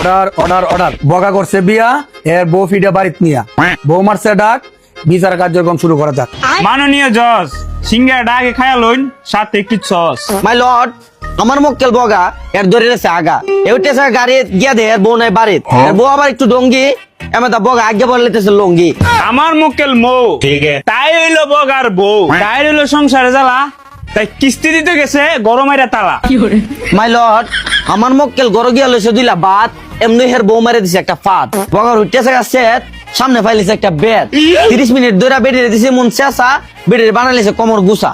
Order order order. বগা করছে বিয়া এর বউ ফিডা বাড়িত নিয়া। বউ মারছে ডাক বিচার কার্যক্রম শুরু করা যাক। মাননীয় জজ সিঙ্গার ডাকে খায়া লইন সাথে একটু সস। মাই লর্ড আমার মক্কেল বগা এর ধরে রেছে আগা। এউটেছে গাড়ি গিয়া দে এর বউ নাই বাড়িত। এর বউ আবার একটু ডঙ্গি এমন বগা আগে বললেতেছে লঙ্গি। আমার মুকেল মৌ। তাই হইল বগার বউ। তাই হইল সংসারে জ্বালা। তাই কিস্তি দিতে গেছে গরমের তালা। মাই লর্ড আমার মক্কেল গড় গিয়া লইছে দুইলা বাত। এমনি হের বউ মারে দিছে একটা ফাত বগার উঠতেছে গাছে সামনে ফাইলিছে একটা বেদ তিরিশ মিনিট ধরে বেরিয়ে দিছে মন চেঁচা বেরিয়ে বানাইছে কোমর গুসা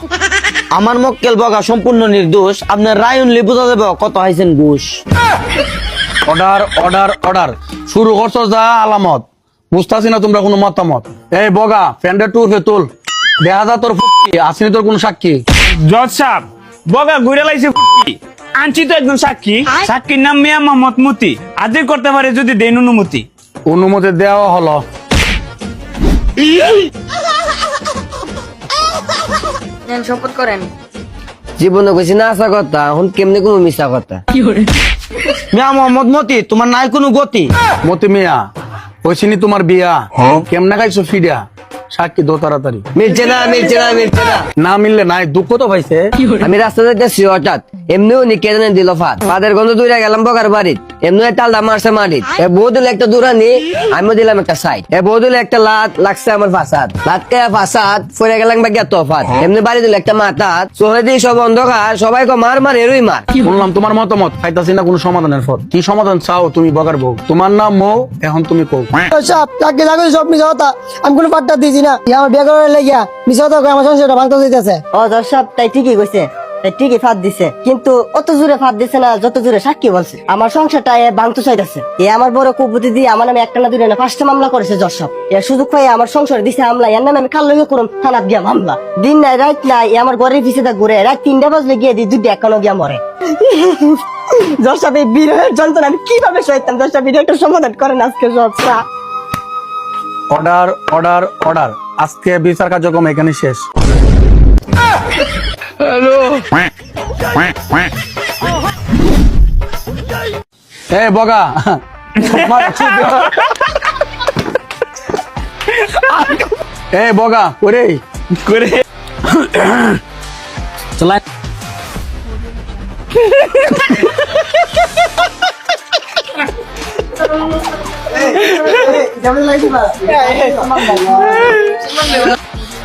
আমার মক্কেল বগা সম্পূর্ণ নির্দোষ আপনার রায় উনলি বোঝা যাবে কত হাইছেন ঘুষ। Order order order. শুরু করছ যা আলামত। বুঝতাছি না তোমরা কোনো মতামত। এই বগা ফ্যান্ডের টুর হে তুল। দেখা যা তোর ফুটকি আসেনি তোর কোনো সাক্ষী। জজ সাহেব বগা ঘুরে লাইছে ফুটকি। আনছি তো একজন সাক্ষী। সাক্ষীর নাম মিয়া মোহাম্মদ মতি। আদির করতে পারে যদি দেন অনুমতি। অনুমতি দেওয়া হলো। নেন শপথ করেন। জীবনে কইছি না আসা কথা এখন কেমনে কোনো মিশা কথা? মিয়া মোহাম্মদ মতি তোমার নাই কোনো গতি। মতি মিয়া হয়েছিনি তোমার বিয়া। কেমনে খাইছো ফিডা সাক্ষী দো তাড়াতাড়ি। মিলছে না মিলছে না মিলছে না। না মিললে নাই দুঃখ তো পাইছে। আমি রাস্তা দেখতেছি হঠাৎ। এমনিও নি কেটে দিল ফাত ফাদের গন্ধ দূরে গেলাম বকার বাড়িত। এমনি টালদা মারছে মারিত এ বউ দিল একটা দূরানি আমিও দিলাম একটা সাইড এ বউ দিল একটা লাত লাগছে আমার ফাসাদ। লাত কে ফাসাদ ফরে গেলাম বা গেত ফাত এমনি বাড়ি দিল একটা মাথাত সোহে দিয়ে সব অন্ধকার সবাই কো মার মার এরই মার। শুনলাম তোমার মতামত পাইতাছি না কোনো সমাধানের পথ। কি সমাধান চাও তুমি বগার বউ? তোমার নাম মৌ এখন তুমি কও। সব চাকরি চাকরি সব মিশা কথা আমি কোনো পাট্টা দিয়েছি না ই আমার বিয়ে করার লেগিয়া কই আমার সংসারটা ভাঙতে ও তাই ঠিকই কইছে ঠিকই ফাঁদ দিছে। কিন্তু অত জোরে ফাঁদ দিছে না, যত জোরে সাক্ষী বলছে। আমার সংসারটা এ ভাঙতে চাইতেছে। এ আমার বড় কুপুতি দিয়ে আমার নামে একটা না দুটো না পাঁচটা মামলা করেছে এ সুযোগ পাই আমার সংসার দিছে আমলা এর নামে আমি কাল লগে করুন থানাত গিয়া মামলা। দিন নাই, রাত নাই আমার ঘরের পিছিয়ে ঘুরে, রাত তিনটা বাজলে গিয়ে দিই দুটো একানো গিয়া মরে। দর্শক, এই বিরহের যন্ত্রণা আমি কীভাবে সইতাম? দর্শক ভিডিও একটা সমাধান করেন আজকে অর্ডার অর্ডার অর্ডার আজকে বিচার কার্যক্রম এখানে শেষ। এ বগা। এ বগা ওরে করে।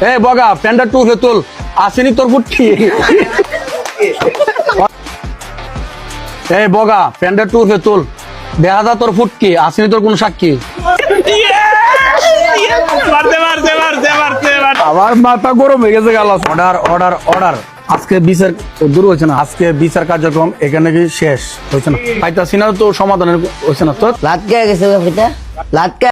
এ বগা প্যান্ডা তুল। আসেনি তোর ফুটকি এ বগা প্যান্ডা তুল। দেখা যা তোর ফুটকি। আসেনি তোর কোন সাক্ষী। আমার মাথা গরম হয়ে গেছে গেল অর্ডার অর্ডার অর্ডার আজকে বিচার দূর হয়েছে না? আজকে বিচার কার্যক্রম এখানে কি শেষ হয়েছে না? পাইতাছি না তো সমাধানের হয়েছে না তো লাত কে গেছে লাত কে